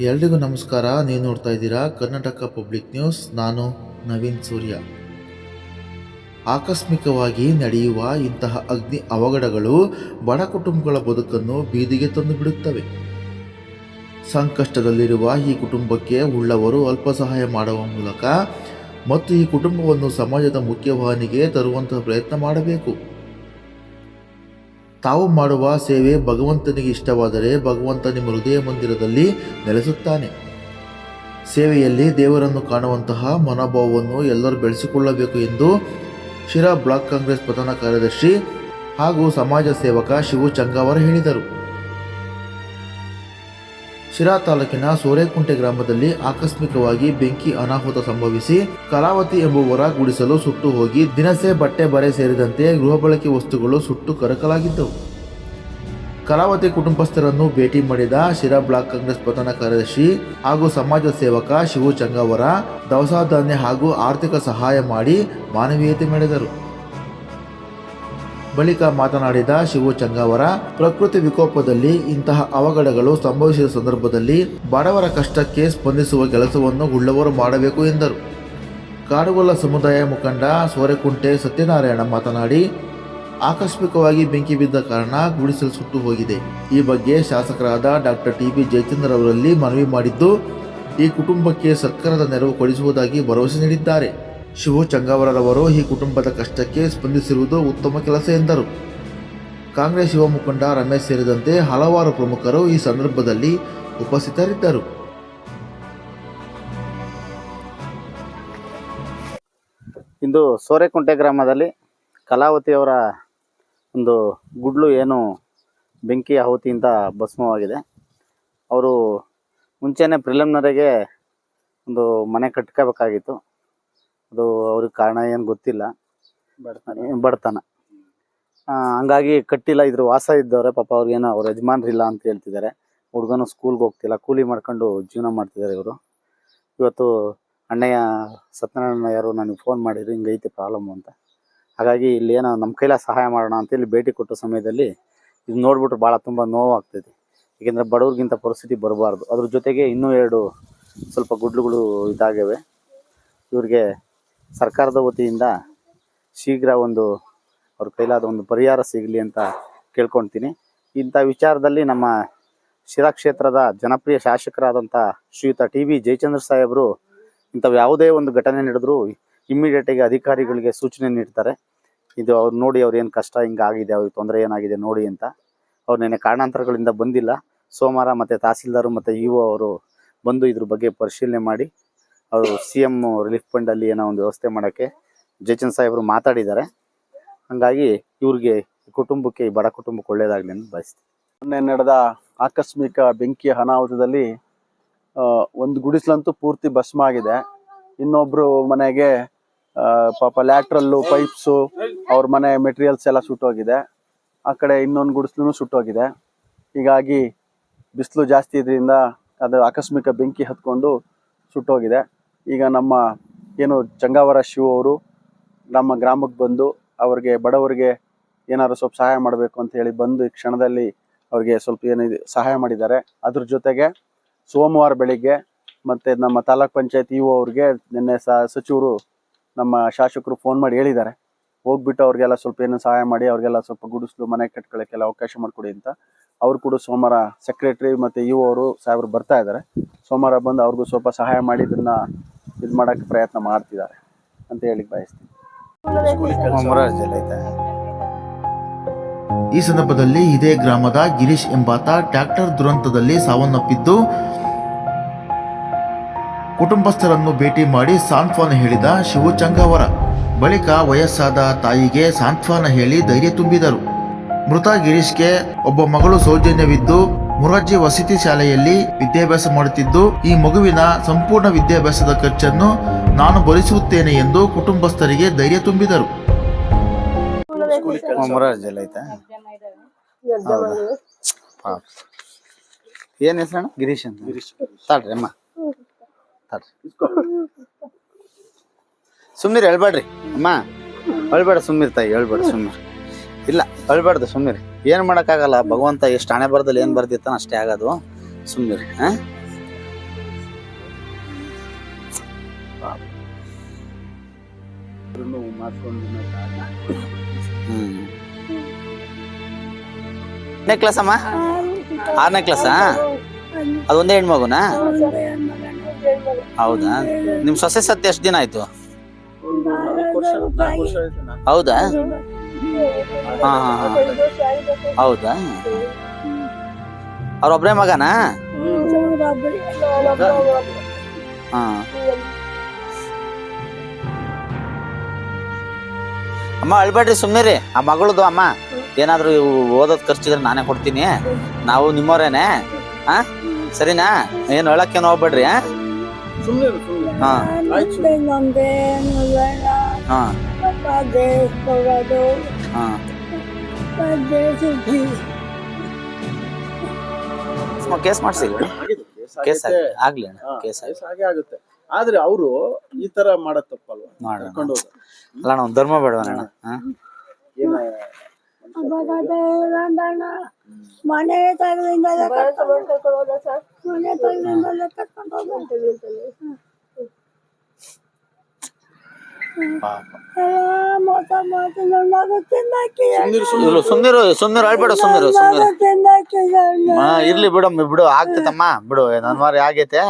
ಎಲ್ರಿಗೂ ನಮಸ್ಕಾರ. ನೀವು ನೋಡ್ತಾ ಇದ್ದೀರಾ ಕರ್ನಾಟಕ ಪಬ್ಲಿಕ್ ನ್ಯೂಸ್. ನಾನು ನವೀನ್ ಸೂರ್ಯ. ಆಕಸ್ಮಿಕವಾಗಿ ನಡೆಯುವ ಇಂತಹ ಅಗ್ನಿ ಅವಘಡಗಳು ಬಡ ಕುಟುಂಬಗಳ ಬದುಕನ್ನು ಬೀದಿಗೆ ತಂದು ಬಿಡುತ್ತವೆ. ಸಂಕಷ್ಟದಲ್ಲಿರುವ ಈ ಕುಟುಂಬಕ್ಕೆ ಉಳ್ಳವರು ಅಲ್ಪ ಸಹಾಯ ಮಾಡುವ ಮೂಲಕ ಮತ್ತು ಈ ಕುಟುಂಬವನ್ನು ಸಮಾಜದ ಮುಖ್ಯವಾಹಿನಿಗೆ ತರುವಂತಹ ಪ್ರಯತ್ನ ಮಾಡಬೇಕು. ತಾವು ಮಾಡುವ ಸೇವೆ ಭಗವಂತನಿಗೆ ಇಷ್ಟವಾದರೆ ಭಗವಂತ ನಿಮ್ಮ ಹೃದಯ ಮಂದಿರದಲ್ಲಿ ನೆಲೆಸುತ್ತಾನೆ. ಸೇವೆಯಲ್ಲಿ ದೇವರನ್ನು ಕಾಣುವಂತಹ ಮನೋಭಾವವನ್ನು ಎಲ್ಲರೂ ಬೆಳೆಸಿಕೊಳ್ಳಬೇಕು ಎಂದು ಶಿರಾ ಬ್ಲಾಕ್ ಕಾಂಗ್ರೆಸ್ ಪ್ರಧಾನ ಕಾರ್ಯದರ್ಶಿ ಹಾಗೂ ಸಮಾಜ ಸೇವಕ ಶಿವು ಚಂಗಾವರ ಹೇಳಿದರು. ಶಿರಾ ತಾಲೂಕಿನ ಸೋರೆಕುಂಟೆ ಗ್ರಾಮದಲ್ಲಿ ಆಕಸ್ಮಿಕವಾಗಿ ಬೆಂಕಿ ಅನಾಹುತ ಸಂಭವಿಸಿ ಕಲಾವತಿ ಎಂಬುವರ ಗುಡಿಸಲು ಸುಟ್ಟು ಹೋಗಿ ದಿನಸೆ ಬಟ್ಟೆ ಬರೆ ಸೇರಿದಂತೆ ಗೃಹ ಬಳಕೆ ವಸ್ತುಗಳು ಸುಟ್ಟು ಕರಕಲಾಗಿದ್ದವು. ಕಲಾವತಿ ಕುಟುಂಬಸ್ಥರನ್ನು ಭೇಟಿ ಮಾಡಿದ ಶಿರಾ ಬ್ಲಾಕ್ ಕಾಂಗ್ರೆಸ್ ಪ್ರಧಾನ ಕಾರ್ಯದರ್ಶಿ ಹಾಗೂ ಸಮಾಜ ಸೇವಕ ಶಿವು ಚಂಗವರ ದವಸಾಧಾನ್ಯ ಹಾಗೂ ಆರ್ಥಿಕ ಸಹಾಯ ಮಾಡಿ ಮಾನವೀಯತೆ ಮೆರೆದರು. ಬಳಿಕ ಮಾತನಾಡಿದ ಶಿವು ಚಂಗಾವರ, ಪ್ರಕೃತಿ ವಿಕೋಪದಲ್ಲಿ ಇಂತಹ ಅವಘಡಗಳು ಸಂಭವಿಸಿದ ಸಂದರ್ಭದಲ್ಲಿ ಬಡವರ ಕಷ್ಟಕ್ಕೆ ಸ್ಪಂದಿಸುವ ಕೆಲಸವನ್ನು ಉಳ್ಳವರು ಮಾಡಬೇಕು ಎಂದರು. ಕಾಡುಗೊಲ್ಲ ಸಮುದಾಯ ಮುಖಂಡ ಸೋರೆಕುಂಟೆ ಸತ್ಯನಾರಾಯಣ ಮಾತನಾಡಿ, ಆಕಸ್ಮಿಕವಾಗಿ ಬೆಂಕಿ ಬಿದ್ದ ಕಾರಣ ಗುಡಿಸಲು ಸುಟ್ಟು ಹೋಗಿದೆ. ಈ ಬಗ್ಗೆ ಶಾಸಕರಾದ ಡಾಕ್ಟರ್ ಟಿ ಬಿ ಜಯಚಂದ್ರ ಅವರಲ್ಲಿ ಮನವಿ ಮಾಡಿದ್ದು, ಈ ಕುಟುಂಬಕ್ಕೆ ಸರ್ಕಾರದ ನೆರವು ಕೊಡಿಸುವುದಾಗಿ ಭರವಸೆ ನೀಡಿದ್ದಾರೆ. ಶಿವು ಚಂಗಾವರರವರು ಈ ಕುಟುಂಬದ ಕಷ್ಟಕ್ಕೆ ಸ್ಪಂದಿಸಿರುವುದು ಉತ್ತಮ ಕೆಲಸ ಎಂದರು. ಕಾಂಗ್ರೆಸ್ ಯುವ ಮುಖಂಡ ರಮೇಶ್ ಸೇರಿದಂತೆ ಹಲವಾರು ಪ್ರಮುಖರು ಈ ಸಂದರ್ಭದಲ್ಲಿ ಉಪಸ್ಥಿತರಿದ್ದರು. ಇಂದು ಸೋರೆಕುಂಟೆ ಗ್ರಾಮದಲ್ಲಿ ಕಲಾವತಿಯವರ ಒಂದು ಗುಡ್ಲು ಏನು ಬೆಂಕಿ ಆಹುತಿಯಿಂದ ಭಸ್ಮವಾಗಿದೆ. ಅವರು ಮುಂಚೆನೇ ಪ್ರಿಲಿಮ್ನರಿಗೆ ಒಂದು ಮನೆ ಕಟ್ಕೋಬೇಕಾಗಿತ್ತು. ಅದು ಅವ್ರಿಗೆ ಕಾರಣ ಏನು ಗೊತ್ತಿಲ್ಲ. ಬಡತನ. ಹಂಗಾಗಿ ಕಟ್ಟಿಲ್ಲ ಇದ್ರ ವಾಸ ಇದ್ದವ್ರೆ ಪಾಪ ಅವ್ರಿಗೇನೋ ಅವ್ರ ಯಜಮಾನ್ರಿಲ್ಲ ಅಂತ ಹೇಳ್ತಿದ್ದಾರೆ. ಹುಡುಗನು ಸ್ಕೂಲ್ಗೆ ಹೋಗ್ತಿಲ್ಲ ಕೂಲಿ ಮಾಡ್ಕೊಂಡು ಜೀವನ ಮಾಡ್ತಿದ್ದಾರೆ ಇವರು. ಇವತ್ತು ಅಣ್ಣಯ್ಯ ಸತ್ಯನಾರಾಯಣ ಯಾರು ನನಗೆ ಫೋನ್ ಮಾಡಿದ್ರು ಹಿಂಗೈತೆ ಪ್ರಾಬ್ಲಮ್ ಅಂತ. ಹಾಗಾಗಿ ಇಲ್ಲಿ ಏನೋ ನಮ್ಮ ಕೈಲ ಸಹಾಯ ಮಾಡೋಣ ಅಂತೇಳಿ ಭೇಟಿ ಕೊಟ್ಟ ಸಮಯದಲ್ಲಿ ಇದು ನೋಡ್ಬಿಟ್ರೆ ಭಾಳ ತುಂಬ ನೋವಾಗ್ತೈತಿ. ಏಕೆಂದರೆ ಬಡವ್ರಿಗಿಂತ ಪರಿಸ್ಥಿತಿ ಬರಬಾರ್ದು. ಅದ್ರ ಜೊತೆಗೆ ಇನ್ನೂ ಎರಡು ಸ್ವಲ್ಪ ಗುಡ್ಲುಗಳು ಇದಾಗಿವೆ ಇವ್ರಿಗೆ ಸರ್ಕಾರದ ವತಿಯಿಂದ ಶೀಘ್ರ ಒಂದು ಅವ್ರ ಕೈಲಾದ ಒಂದು ಪರಿಹಾರ ಸಿಗಲಿ ಅಂತ ಕೇಳ್ಕೊಳ್ತೀನಿ. ಇಂಥ ವಿಚಾರದಲ್ಲಿ ನಮ್ಮ ಶಿರಾ ಕ್ಷೇತ್ರದ ಜನಪ್ರಿಯ ಶಾಸಕರಾದಂಥ ಶ್ರೀಯುತ ಟಿ ವಿ ಜಯಚಂದ್ರ ಸಾಹೇಬರು ಇಂಥವು ಯಾವುದೇ ಒಂದು ಘಟನೆ ನಡೆದರೂ ಇಮ್ಮಿಡಿಯೇಟಾಗಿ ಅಧಿಕಾರಿಗಳಿಗೆ ಸೂಚನೆ ನೀಡ್ತಾರೆ. ಇದು ಅವ್ರು ನೋಡಿ ಅವ್ರು ಏನು ಕಷ್ಟ ಹಿಂಗಾಗಿದೆ ಅವ್ರಿಗೆ ತೊಂದರೆ ಏನಾಗಿದೆ ನೋಡಿ ಅಂತ. ಅವ್ರು ನೆನೆ ಕಾರಣಾಂತರಗಳಿಂದ ಬಂದಿಲ್ಲ. ಸೋಮವಾರ ಮತ್ತು ತಹಸೀಲ್ದಾರು ಮತ್ತು ಇ ಅವರು ಬಂದು ಇದ್ರ ಬಗ್ಗೆ ಪರಿಶೀಲನೆ ಮಾಡಿ ಅವರು ಸಿ ಎಂ ರಿಲೀಫ್ ಅಲ್ಲಿ ಏನೋ ಒಂದು ವ್ಯವಸ್ಥೆ ಮಾಡೋಕ್ಕೆ ಜಯಚಂದ್ರ ಸಾಹೇಬರು ಮಾತಾಡಿದ್ದಾರೆ. ಹಾಗಾಗಿ ಇವ್ರಿಗೆ ಕುಟುಂಬಕ್ಕೆ, ಈ ಬಡ ಕುಟುಂಬಕ್ಕೆ ಒಳ್ಳೇದಾಗಲಿ ಅಂತ ಬಯಸ್ತೀನಿ. ಮೊನ್ನೆ ನಡೆದ ಆಕಸ್ಮಿಕ ಬೆಂಕಿ ಅನಾಹುತದಲ್ಲಿ ಒಂದು ಗುಡಿಸ್ಲಂತೂ ಪೂರ್ತಿ ಭಸ್ಮ ಆಗಿದೆ. ಇನ್ನೊಬ್ರು ಮನೆಗೆ ಪಾಪ ಲ್ಯಾಟ್ರಲ್ಲು, ಪೈಪ್ಸು, ಅವ್ರ ಮನೆ ಮೆಟೀರಿಯಲ್ಸ್ ಎಲ್ಲ ಸುಟ್ಟೋಗಿದೆ. ಆ ಕಡೆ ಇನ್ನೊಂದು ಗುಡಿಸ್ಲೂ ಸುಟ್ಟೋಗಿದೆ. ಹೀಗಾಗಿ ಬಿಸಿಲು ಜಾಸ್ತಿ ಇದರಿಂದ ಅದು ಆಕಸ್ಮಿಕ ಬೆಂಕಿ ಹತ್ಕೊಂಡು ಸುಟ್ಟೋಗಿದೆ. ಈಗ ನಮ್ಮ ಏನು ಚಂಗಾವರ ಶಿವ ಅವರು ನಮ್ಮ ಗ್ರಾಮಕ್ಕೆ ಬಂದು ಅವ್ರಿಗೆ, ಬಡವರಿಗೆ ಏನಾದ್ರು ಸ್ವಲ್ಪ ಸಹಾಯ ಮಾಡಬೇಕು ಅಂತ ಹೇಳಿ ಬಂದು ಈ ಕ್ಷಣದಲ್ಲಿ ಅವ್ರಿಗೆ ಸ್ವಲ್ಪ ಏನಿದೆ ಸಹಾಯ ಮಾಡಿದ್ದಾರೆ. ಅದ್ರ ಜೊತೆಗೆ ಸೋಮವಾರ ಬೆಳಿಗ್ಗೆ ಮತ್ತೆ ನಮ್ಮ ತಾಲೂಕ್ ಪಂಚಾಯತ್ ಇ ಅವ್ರಿಗೆ ನಿನ್ನೆ ಸಚಿವರು ನಮ್ಮ ಶಾಸಕರು ಫೋನ್ ಮಾಡಿ ಹೇಳಿದ್ದಾರೆ. ಹೋಗ್ಬಿಟ್ಟು ಅವ್ರಿಗೆಲ್ಲ ಸ್ವಲ್ಪ ಏನು ಸಹಾಯ ಮಾಡಿ, ಅವ್ರಿಗೆಲ್ಲ ಸ್ವಲ್ಪ ಗುಡಿಸ್ಲು, ಮನೆ ಕಟ್ಕೊಳ್ಳೋಕ್ಕೆಲ್ಲ ಅವಕಾಶ ಮಾಡಿಕೊಡಿ ಅಂತ. ಅವ್ರು ಕೂಡ ಸೋಮವಾರ ಸೆಕ್ರೆಟ್ರಿ ಮತ್ತು ಇ ಅವರು ಸಾಹೇಬರು ಬರ್ತಾ ಇದ್ದಾರೆ ಸೋಮವಾರ ಬಂದು ಅವ್ರಿಗೂ ಸ್ವಲ್ಪ ಸಹಾಯ ಮಾಡಿ ಇದನ್ನು ಇದು ಮಾಡೋಕ್ಕೆ ಪ್ರಯತ್ನ ಮಾಡ್ತಿದ್ದಾರೆ ಅಂತ ಹೇಳಿ ಬಯಸ್ತೀನಿ. ಈ ಸಂದರ್ಭದಲ್ಲಿ ಇದೇ ಗ್ರಾಮದ ಗಿರೀಶ್ ಎಂಬಾತ ಟ್ರ್ಯಾಕ್ಟರ್ ದುರಂತದಲ್ಲಿ ಸಾವನ್ನಪ್ಪಿದ್ದು ಕುಟುಂಬಸ್ಥರನ್ನು ಭೇಟಿ ಮಾಡಿ ಸಾಂತ್ವನ ಹೇಳಿದ ಶಿವು ಅವರ ಬಳಿಕ ವಯಸ್ಸಾದ ತಾಯಿಗೆ ಸಾಂತ್ವನ ಹೇಳಿ ಧೈರ್ಯ ತುಂಬಿದರು. ಮೃತ ಗಿರೀಶ್ಗೆ ಒಬ್ಬ ಮಗಳು ಸೌಜನ್ಯವಿದ್ದು ಮುರಾರ್ಜಿ ವಸತಿ ಶಾಲೆಯಲ್ಲಿ ವಿದ್ಯಾಭ್ಯಾಸ ಮಾಡುತ್ತಿದ್ದು ಈ ಮಗುವಿನ ಸಂಪೂರ್ಣ ವಿದ್ಯಾಭ್ಯಾಸದ ಖರ್ಚನ್ನು ನಾನು ಭರಿಸುತ್ತೇನೆ ಎಂದು ಕುಟುಂಬಸ್ಥರಿಗೆ ಧೈರ್ಯ ತುಂಬಿದರು. ಏನ್ ಹೆಸರಣ್ಣ ಗಿರೀಶ್ ಅಂತ. ಗಿರೀಶ್. ತಾಡ್ರಿ ಅಮ್ಮ. ತಾಡ್ರಿ ಹೇಳ್ಬೇಡ್ರಿ. ಅಮ್ಮ. ಹೇಳ್ಬೇಡ ಸುಮ್ಮಿರ್ ತಾಯಿ ಹೇಳ್ಬೇಡ ಸುಮ್ಮಿರ್ ಇಲ್ಲ ಅಳ್ಬಾರ್ದು ಸುಮ್ಮನೆ ಏನು ಮಾಡೋಕ್ಕಾಗಲ್ಲ, ಭಗವಂತ ಎಷ್ಟು ಹಣೆ ಬರ್ದಲ್ಲಿ ಏನು ಬರ್ದಿತ್ತಾನ ಅಷ್ಟೇ ಆಗೋದು. ಸುಮ್ಮನೆ ಹಾಂ? ಹ್ಞೂ ಕ್ಲಾಸ್ ಅಮ್ಮ? ಆರನೇ ಕ್ಲಾಸಾ ಅದೊಂದೇ ಹೆಣ್ಮಗುನಾ? ಹೌದಾ? ನಿಮ್ಮ ಸೊಸೆ ಸತ್ಯ ಎಷ್ಟು ದಿನ ಆಯಿತು? ಹೌದಾ? ಹಾ ಹಾ ಹಾ. ಹೌದಾ? ಅವ್ರೊಬ್ರೇ ಮಗನಾ? ಹಾ. ಅಮ್ಮ ಅಳ್ಬೇಡ್ರಿ ಸುಮ್ಮನೆ ಆ ಮಗಳದು ಅಮ್ಮ ಏನಾದ್ರು ಇವು ಓದೋದ್ ಖರ್ಚಿದ್ರೆ ನಾನೇ ಕೊಡ್ತೀನಿ. ನಾವು ನಿಮ್ಮವ್ರೇನೆ ಹಾ ಸರಿನಾ? ಏನು ಹೇಳಕ್ಕೇನು ಹೋಗ್ಬೇಡ್ರಿ ಹಾ. ಹಾ. ಅದೇ ಕೊಡೋದು ಹಾ. ಅದೇ ಸುದ್ದಿ. ಕೇಸ್ ಮಾಡ್ಸಿ ಕೇಸ್ ಆಗಿದೆ. ಆಗ್ಲಿ ಅಣ್ಣ ಕೇಸ್ ಹಾಗೆ ಆಗುತ್ತೆ. ಆದ್ರೆ ಅವರು ಈ ತರ ಮಾಡೋದ್ ತಪ್ಪಲ್ವಾ? ಮಾಡೋಣ. ಕರ್ಕೊಂಡು ಹೋದ ಅಲ್ಲ ನಾವು ಧರ್ಮ ಬೇಡ ಏನ ಮನೆ ತಗದಿಂದಲೇ ಕರ್ಕೊಂಡು ಹೋದ ಸರ್ ಮನೆ ತಗದಿಂದಲೇ ಕರ್ಕೊಂಡು ಹೋದ ಮೋಸ ಮಾತು ನನಗೆ ತಿನ್ನಕ್ಕೆ ಇರ್ಲಿ ಸುಮ್ನಿರು ಸುಮ್ನಿರು ಅಳ್ಬೇಡ ಸುಮ್ನಿರು ಸುಮ್ನಿರು. ತಿನ್ನಕ್ಕೆ ಹಾ ಇರ್ಲಿ ಬಿಡು ಬಿಡು, ಆಗ್ತೈತಮ್ಮ. ಬಿಡು ನನ್ ಮಾರಿ ಆಗೈತೆ.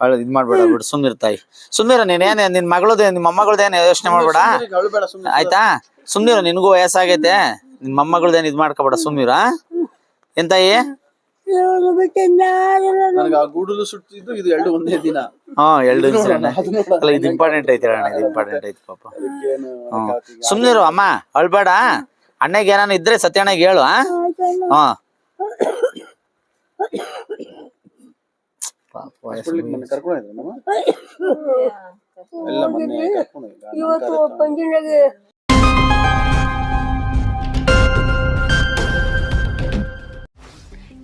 ಅಳ್, ಇದ್ ಮಾಡ್ಬೇಡ, ಬಿಡು, ಸುಮ್ನಿರ್ ತಾಯಿ. ಸುಮ್ನಿರು ನೀನೇನ್ ನಿನ್ ಮಗಳದೇ, ನಿನ್ ಮೊಮ್ಮಗಳದೇನ್ ಯೋಚನೆ ಮಾಡ್ಬೇಡ? ಆಯ್ತಾ? ಸುಮ್ನಿರು, ನಿನಗೂ ವಯಸ್ಸಾಗೈತೆ. ನಿನ್ ಮೊಮ್ಮಗಳದೇನ್ ಇದ್ ಮಾಡ್ಕೋಬೇಡ, ಸುಮ್ನಿರು? ಏನ್ ತಾಯಿ? ನನಗೆ ಆ ಗೂಡಲು ಸುಟ್ಟಿದ್ದು ಇದು ಎರಡು ಒಂದೇ ದಿನ ಹಾ ಎರಡು ದಿವಸ. ಅಲ್ಲ ಇದು ಇಂಪಾರ್ಟೆಂಟ್ ಐತೆ ಅಣ್ಣ ಇದು ಇಂಪಾರ್ಟೆಂಟ್ ಐತೆ ಪಾಪ ಅದಕ್ಕೇನು ಸುಮ್ನಿರು ಅಮ್ಮ ಅಳ್ಬೇಡ ಅಣ್ಣಗೆ ಏನಾನ ಇದ್ರೆ ಸತ್ಯಣ್ಣಗೆ ಹೇಳು ಆ ಹಾ ಪಾಪ ವಯಸ್ಸು ಹಾಸ್ಪಿಟ್ಲಿಗೆ ಮೊನ್ನೆ ಕರ್ಕೊಂಡು ನಮ್ಮ? ಎಲ್ಲ ಮೊನ್ನೆ ಕರ್ಕೊಂಡು? ಇವತ್ತು. ಪಂಜಿನಾಗೆ